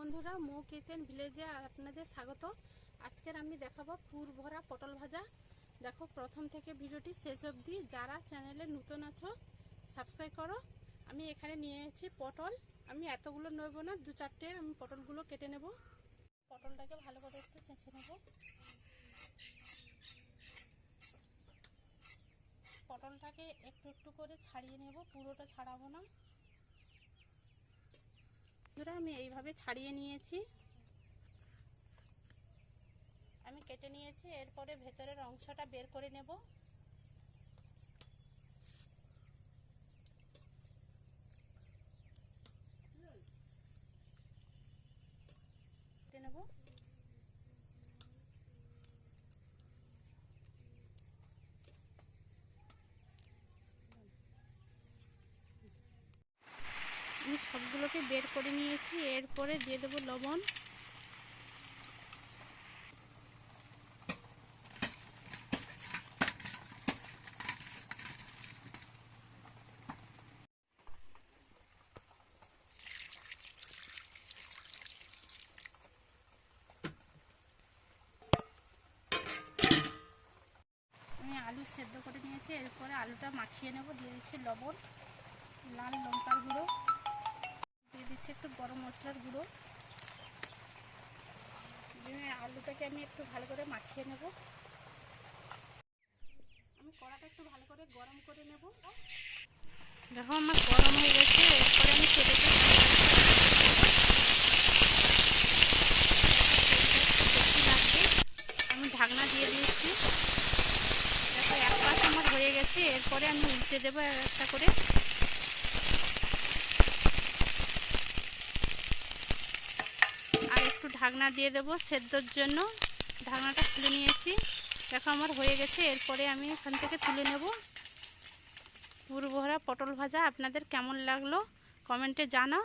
বন্ধুরা, মো কিচেন ভিলেজে আপনাদের স্বাগত। আজকের আমি দেখাবো পুর ভরা পটল ভাজা। দেখো, প্রথম থেকে ভিডিওটি শেষ অবধি যারা চ্যানেলে নতুন আছো সাবস্ক্রাইব করো। আমি এখানে নিয়ে নিয়েছি পটল। আমি এতগুলো নেব না, দু চারটে আমি পটলগুলো কেটে নেব। পটলটাকে ভালো করে একটু চেঁচে নেব। পটলটাকে একটু একটু করে ছাড়িয়ে নেব, পুরোটা ছাড়াবো না। বন্ধুরা আমি এইভাবে ছাড়িয়ে নিয়েছি। আমি কেটে নিয়েছি, এরপরে ভেতরের অংশটা বের করে নেব। কেটে নেব। সবগুলোকে বের করে নিয়েছি। এরপরে দিয়ে দেবো লবণ। আলু সেদ্ধ করে নিয়েছি। এরপরে আলুটা মাখিয়ে নেব। দিয়ে দিচ্ছি লবণ, লাল লঙ্কার গুঁড়ো। দিচ্ছি একটু গরম মশলার গুঁড়ো। আলুটাকে আমি একটু ভালো করে মাখিয়ে নেব। আমি কড়াটা একটু ভালো করে গরম করে নেব। দেখো আমার গরম হয়ে গেছে, এরপরে আমি আমি ঢাকনা দিয়ে দিয়েছি। দেখো এক পাশ আমার হয়ে গেছে, এরপরে আমি উল্টে দেবো একটা করে আর একটু ঢাকনা দিয়ে দেবো সেদ্ধর জন্য। ঢাকনাটা খুলে নিয়েছি। দেখো আমার হয়ে গেছে। এরপরে আমি এখান থেকে তুলে নেব। পুরভরা পটল ভাজা। আপনাদের কেমন লাগল কমেন্টে জানাও।